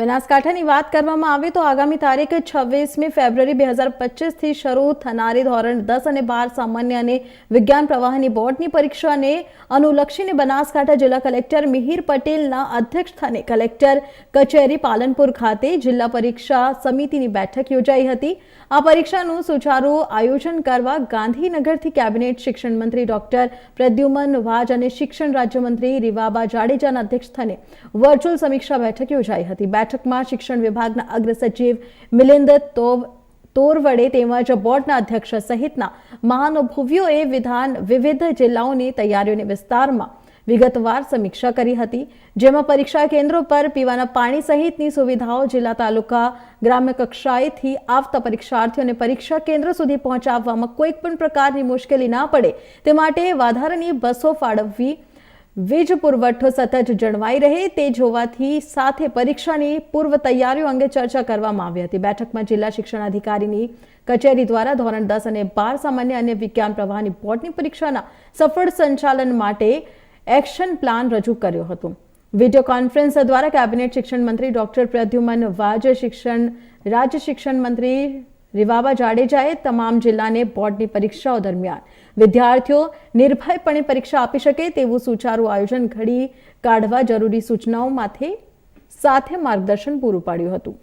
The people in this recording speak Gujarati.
બનાસકાંઠાની વાત કરવામાં આવે તો આગામી તારીખ છવ્વીસમી ફેબ્રુઆરી બે હજાર પચીસથી શરૂ થનારી ધોરણ દસ અને બાર સામાન્ય અને વિજ્ઞાન પ્રવાહની બોર્ડની પરીક્ષાને અનુલક્ષીને બનાસકાંઠા જિલ્લા કલેક્ટર મિહિર પટેલના અધ્યક્ષસ્થાને કલેક્ટર કચેરી પાલનપુર ખાતે જિલ્લા પરીક્ષા સમિતિની બેઠક યોજાઈ હતી. આ પરીક્ષાનું સુચારુ આયોજન કરવા ગાંધીનગરથી કેબિનેટ શિક્ષણ મંત્રી ડોક્ટર પ્રદ્યુમન વાજ અને શિક્ષણ રાજ્યમંત્રી રીવાબા જાડેજાના અધ્યક્ષસ્થાને વર્ચ્યુઅલ સમીક્ષા બેઠક યોજાઈ હતી. બેઠકમાં શિક્ષણ વિભાગના અગ્ર સચિવ તોવ તોરવડે તેમજ બોર્ડના અધ્યક્ષ સહિતના મહાનુભવીઓએ વિધાન વિવિધ જિલ્લાઓની તૈયારીઓની વિસ્તારમાં વિગતવાર સમીક્ષા કરી હતી, જેમાં પરીક્ષા કેન્દ્રો પર પીવાના પાણી સહિતની સુવિધાઓ જિલ્લા તાલુકા ગ્રામ્ય કક્ષાએથી આવતા પરીક્ષાર્થીઓને પરીક્ષા કેન્દ્ર સુધી પહોંચાડવામાં કોઈ પણ પ્રકારની મુશ્કેલી ના પડે તે માટે વધારાની બસો ફાળવવી વીજ પુરવઠો સતત જળવાઈ રહે તે જોવાથી સાથે પરીક્ષાની પૂર્વ તૈયારીઓ અંગે ચર્ચા કરવામાં આવી હતી. બેઠકમાં જિલ્લા શિક્ષણ અધિકારીની કચેરી દ્વારા ધોરણ દસ અને બાર સામાન્ય અને વિજ્ઞાન પ્રવાહની બોર્ડની પરીક્ષાના સફળ સંચાલન માટે એક્શન પ્લાન રજૂ કર્યો હતો. વીડિયો કોન્ફરન્સ દ્વારા કેબિનેટ શિક્ષણ મંત્રી ડોક્ટર પ્રદ્યુમન, વાજ શિક્ષણ, રાજ્ય શિક્ષણ મંત્રી રીવાબા જાડેજાએ તમામ જિલ્લાને બોર્ડની પરીક્ષાઓ દરમિયાન વિદ્યાર્થીઓ નિર્ભયપણે પરીક્ષા આપી શકે તેવું સુચારું આયોજન ઘડી કાઢવા જરૂરી સૂચનાઓ માથે સાથે માર્ગદર્શન પૂરું પાડ્યું હતું.